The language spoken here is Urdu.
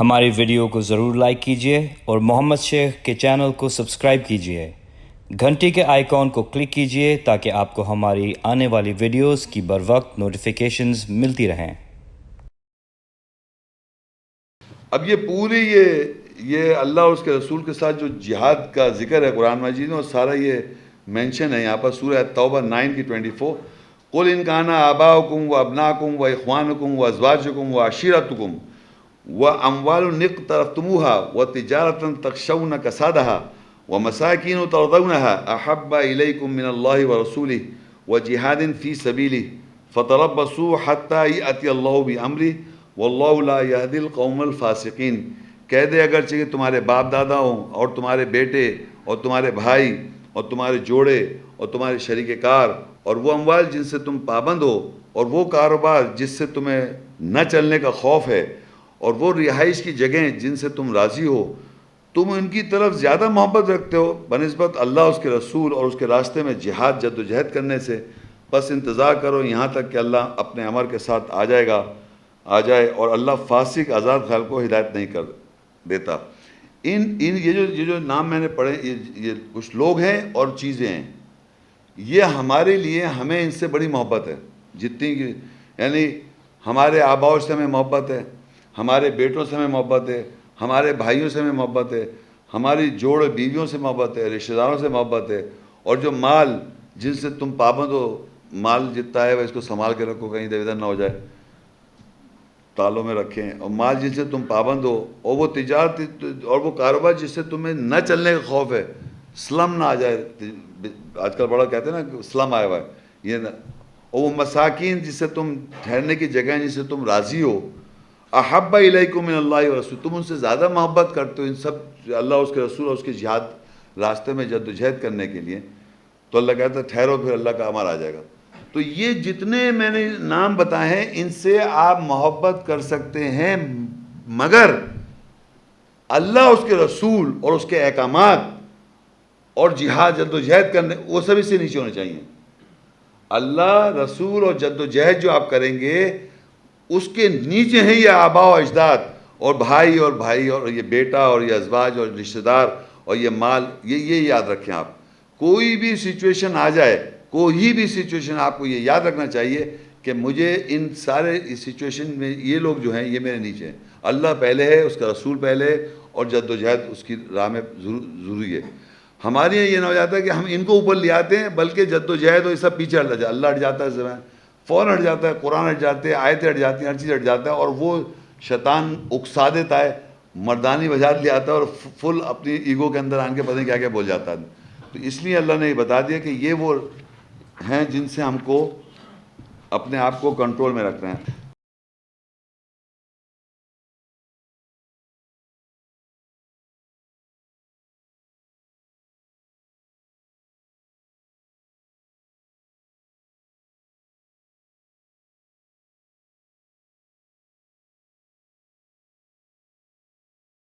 ہماری ویڈیو کو ضرور لائک کیجیے اور محمد شیخ کے چینل کو سبسکرائب کیجیے گھنٹی کے آئیکن کو کلک کیجیے تاکہ آپ کو ہماری آنے والی ویڈیوز کی بر وقت نوٹیفیکیشنز ملتی رہیں۔ اب یہ پوری یہ یہ اللہ اور اس کے رسول کے ساتھ جو جہاد کا ذکر ہے قرآن مجید میں، وہ سارا یہ مینشن ہے۔ یہاں پر سورہ توبہ نائن کی ٹوئنٹی فور قل ان کانا آبا حکم و ابنا کم و اخوان حکم و ازواج حکم و عشیرت حکم و اموال نق طرف تموہا و تجارت تخشون کسادہ و مساکین و تردونہا احب الیکم من اللہ و رسولہ و جہاد فی سبیلہ فتربصوا حتی یأتی اللہ بامرہ واللہ لا یہدی القوم الفاسقین کہہ دے اگرچہ کہ تمہارے باپ دادا ہوں اور تمہارے بیٹے اور تمہارے بھائی اور تمہارے جوڑے اور تمہارے شریک کار اور وہ اموال جن سے تم پابند ہو اور وہ کاروبار جس سے تمہیں نہ چلنے کا خوف ہے اور وہ رہائش کی جگہیں جن سے تم راضی ہو، تم ان کی طرف زیادہ محبت رکھتے ہو۔ بنسبت اللہ اس کے رسول اور اس کے راستے میں جہاد جد و جہد کرنے سے۔ بس انتظار کرو یہاں تک کہ اللہ اپنے عمر کے ساتھ آ جائے گا، آ جائے اور اللہ فاسق آزاد خیال کو ہدایت نہیں کر دیتا۔ ان ان، یہ جو یہ جو نام میں نے پڑھے، یہ یہ کچھ لوگ ہیں اور چیزیں ہیں۔ یہ ہمارے لیے ہمیں ان سے بڑی محبت ہے۔ جتنی کہ یعنی ہمارے آباؤں سے ہمیں محبت ہے۔ ہمارے بیٹوں سے ہمیں محبت ہے، ہمارے بھائیوں سے ہمیں محبت ہے، ہماری جوڑ بیویوں سے محبت ہے، رشتہ داروں سے محبت ہے۔ اور جو مال، جن سے تم پابند ہو، مال جتنا ہے، وہ اس کو سنبھال کے رکھو، کہیں ادھر ادھر نہ ہو جائے۔ تالوں میں رکھیں۔ اور مال جن سے تم پابند ہو، اور وہ تجارت، اور وہ کاروبار جس سے تمہیں نہ چلنے کا خوف ہے، سلم نہ آ جائے۔ آج کل بڑا کہتے ہیں نا سلم آیا ہوا ہے یہ نہ اور وہ مساکین جس سے تم ٹھہرنے کی جگہ جس سے تم راضی ہو احب علیکم من اللہ رسول، تم ان سے زیادہ محبت کرتے ہو ان سب اللہ اس کے رسول اور اس کے جہاد راستے میں جد و جہد کرنے کے لیے۔ تو اللہ کہتا ہے، ٹھہرو، پھر اللہ کا عمل آ جائے گا۔ تو یہ جتنے میں نے نام بتائے ہیں، ان سے آپ محبت کر سکتے ہیں، مگر اللہ، اس کے رسول اور اس کے احکامات اور جہاد، جد و جہد کرنے، وہ سب اس سے نیچے ہونے چاہیے۔ اللہ، رسول اور جد و جہد جو آپ کریں گے اس کے نیچے ہیں یہ آبا و اجداد، اور بھائی اور بھائی اور یہ بیٹا اور یہ ازواج اور رشتہ دار اور یہ مال، یہ یہ یاد رکھیں آپ۔ کوئی بھی سچویشن آ جائے، کوئی بھی سچویشن آپ کو یہ یاد رکھنا چاہیے کہ مجھے ان سارے سچویشن میں یہ لوگ جو ہیں، یہ میرے نیچے ہیں۔ اللہ پہلے ہے، اس کا رسول پہلے ہے، اور جد و جہد اس کی راہ میں ضروری ہے۔ ہمارے یہاں یہ نہ ہو جاتا ہے کہ ہم ان کو اوپر لے آتے ہیں، بلکہ جد و جہد اور یہ سب پیچھے ہٹ جاتا ہے۔ اللہ ہٹ جاتا ہے زبان فوراً ہٹ جاتا ہے، قرآن ہٹ جاتے ہیں، آیتیں ہٹ جاتی ہیں، ہر چیز ہٹ جاتا ہے اور وہ شیطان اکسا دیتا ہے، مردانی وجات لے آتا ہے اور فل اپنی ایگو کے اندر آن کے پتہ نہیں کیا کیا بول جاتا ہے۔ تو اس لیے اللہ نے یہ بتا دیا کہ یہ وہ ہیں جن سے ہم کو اپنے آپ کو کنٹرول میں رکھنا ہے۔